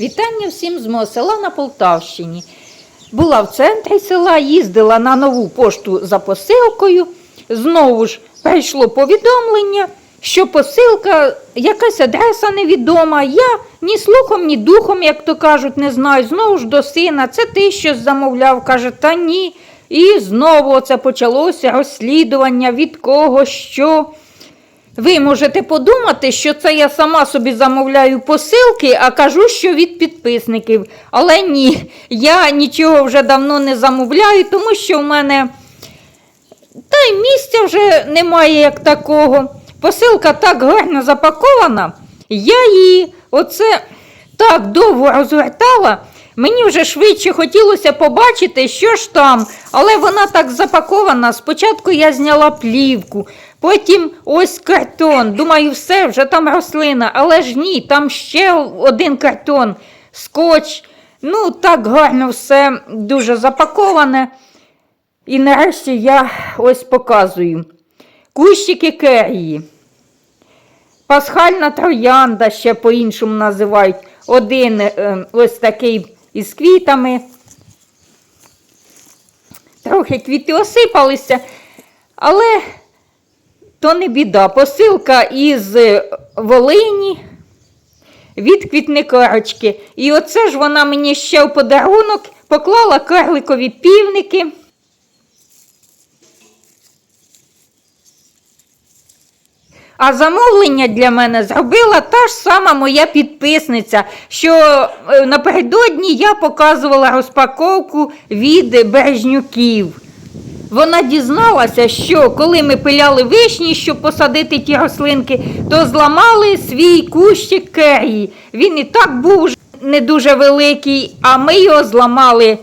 Вітання всім з мого села на Полтавщині. Була в центрі села, їздила на нову пошту за посилкою. Знову ж прийшло повідомлення, що посилка, якась адреса невідома. Я ні слухом, ні духом, як то кажуть, не знаю. Знову ж до сина, це ти щось замовляв, каже, та ні. І знову це почалося розслідування від кого, що. Ви можете подумати, що це я сама собі замовляю посилки, а кажу, що від підписників. Але ні, я нічого вже давно не замовляю, тому що в мене та й місця вже немає як такого. Посилка так гарно запакована, я її оце так довго розвертала. Мені вже швидше хотілося побачити, що ж там, але вона так запакована. Спочатку я зняла плівку, потім ось картон. Думаю, все, вже там рослина, але ж ні, там ще один картон, скотч. Ну, так гарно все дуже запаковане. І нарешті я ось показую. Кущики керії. Пасхальна троянда ще по-іншому називають. Один е, ось такий із квітами. Трохи квіти осипалися, але то не біда. Посилка із Волині від квітникарочки. І оце ж вона мені ще в подарунок поклала карликові півники. А замовлення для мене зробила та ж сама моя підписниця, що е, напередодні я показувала розпаковку від бережнюків. Вона дізналася, що коли ми пиляли вишні, щоб посадити ті рослинки, то зламали свій кущик керії. Він і так був не дуже великий, а ми його зламали.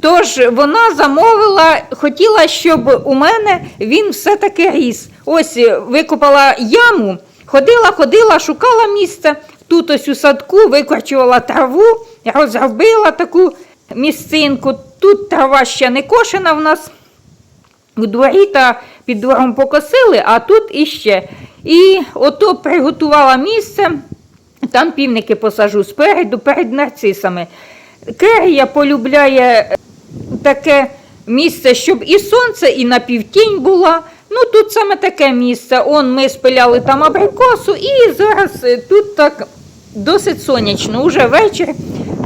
Тож вона замовила, хотіла, щоб у мене він все-таки ріс. Ось е, викопала яму, ходила, ходила, шукала місце. Тут ось у садку викорчувала траву, розробила таку місцинку. Тут трава ще не кошена в нас. У дворі та під двором покосили, а тут іще. І ото приготувала місце, там півники посажу спереду, перед нарцисами. Керія полюбляє таке місце, щоб і сонце, і на півтінь була. Ну, тут саме таке місце. Он ми спиляли там абрикосу, і зараз е, тут так досить сонячно. Уже вечір.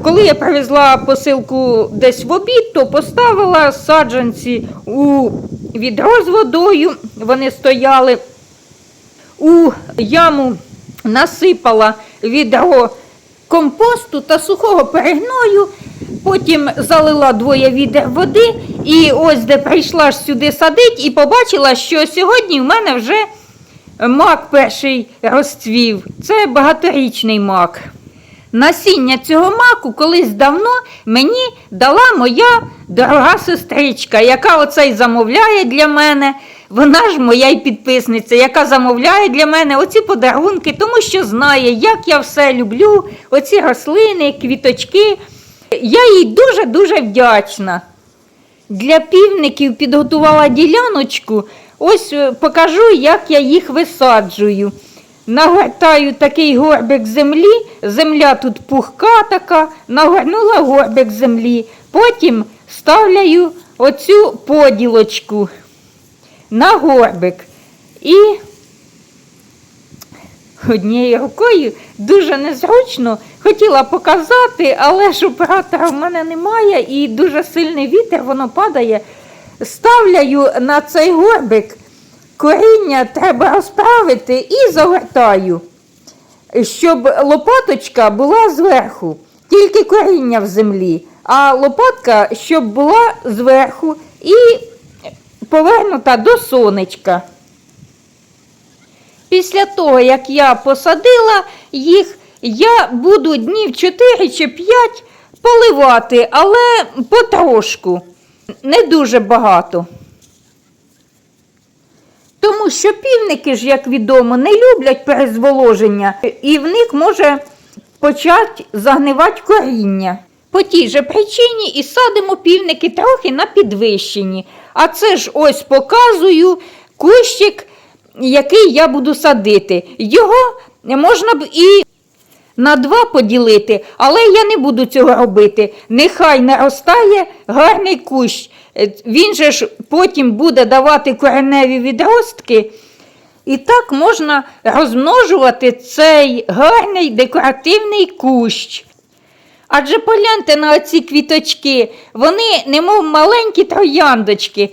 Коли я привезла посилку десь в обід, то поставила саджанці у відро з водою. Вони стояли у яму, насипала відро компосту та сухого перегною. Потім залила двоє відер води, і ось де прийшла ж сюди садить, і побачила, що сьогодні в мене вже мак перший розцвів. Це багаторічний мак. Насіння цього маку колись давно мені дала моя дорога сестричка, яка оцей замовляє для мене. Вона ж моя й підписниця, яка замовляє для мене оці подарунки, тому що знає, як я все люблю, оці рослини, квіточки. Я їй дуже-дуже вдячна. Для півників підготувала діляночку. Ось е, покажу, як я їх висаджую. Нагортаю такий горбик землі, земля тут пухка така, нагорнула горбик землі. Потім ставляю оцю поділочку на горбик. І однією рукою дуже незручно хотіла показати, але ж оператора в мене немає і дуже сильний вітер, воно падає. Ставляю на цей горбик, коріння треба розправити і загортаю, щоб лопаточка була зверху, тільки коріння в землі, а лопатка, щоб була зверху і повернута до сонечка. Після того, як я посадила їх, я буду днів 4 чи 5 поливати, але потрошку, не дуже багато. Що півники ж, як відомо, не люблять перезволоження, і в них може почати загнивати коріння. По тій же причині і садимо півники трохи на підвищенні. А це ж ось показую кущик, який я буду садити. Його можна б і на два поділити, але я не буду цього робити. Нехай наростає гарний кущ. Е, Він же ж потім буде давати кореневі відростки. І так можна розмножувати цей гарний декоративний кущ. Адже погляньте на оці квіточки, вони немов маленькі трояндочки.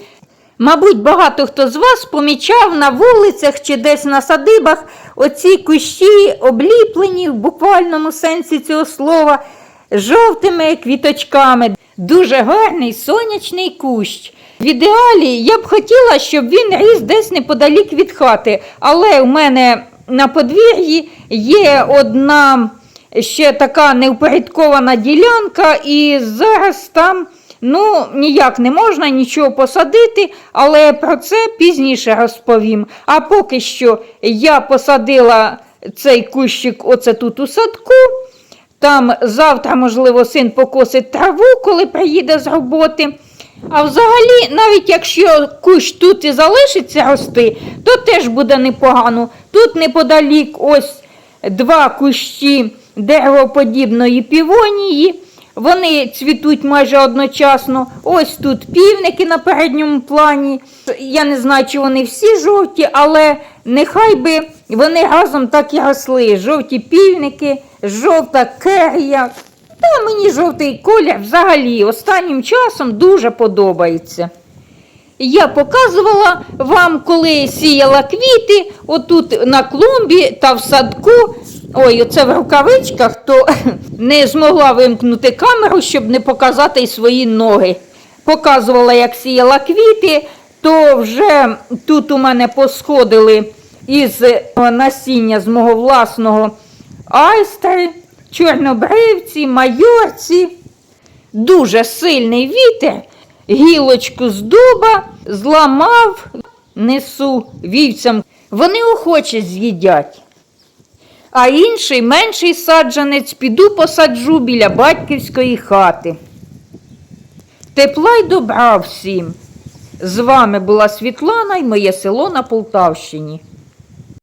Мабуть, багато хто з вас помічав на вулицях чи десь на садибах оці кущі обліплені в буквальному сенсі цього слова жовтими квіточками. Дуже гарний сонячний кущ. В ідеалі я б хотіла, щоб він ріс десь неподалік від хати, але в мене на подвір'ї є одна ще така невпорядкована ділянка, і зараз там ну, ніяк не можна нічого посадити, але про це пізніше розповім. А поки що я посадила цей кущик оце тут у садку. Там завтра, можливо, син покосить траву, коли приїде з роботи. А взагалі, навіть якщо кущ тут і залишиться рости, то теж буде непогано. Тут неподалік ось два кущі деревоподібної півонії. Вони цвітуть майже одночасно. Ось тут півники на передньому плані. Я не знаю, чи вони всі жовті, але нехай би вони разом так і росли. Жовті півники, жовта керія. Та мені жовтий колір взагалі останнім часом дуже подобається. Я показувала вам, коли сіяла квіти, отут на клумбі та в садку. Ой, оце в рукавичках, то не змогла вимкнути камеру, щоб не показати свої ноги. Показувала, як сіяла квіти, то вже тут у мене посходили із е, насіння з мого власного айстри, чорнобривці, майорці. Дуже сильний вітер, гілочку з дуба зламав, несу вівцям. Вони охоче з'їдять. А інший менший саджанець піду посаджу біля батьківської хати. Тепла й добра всім. З вами була Світлана і моє село на Полтавщині.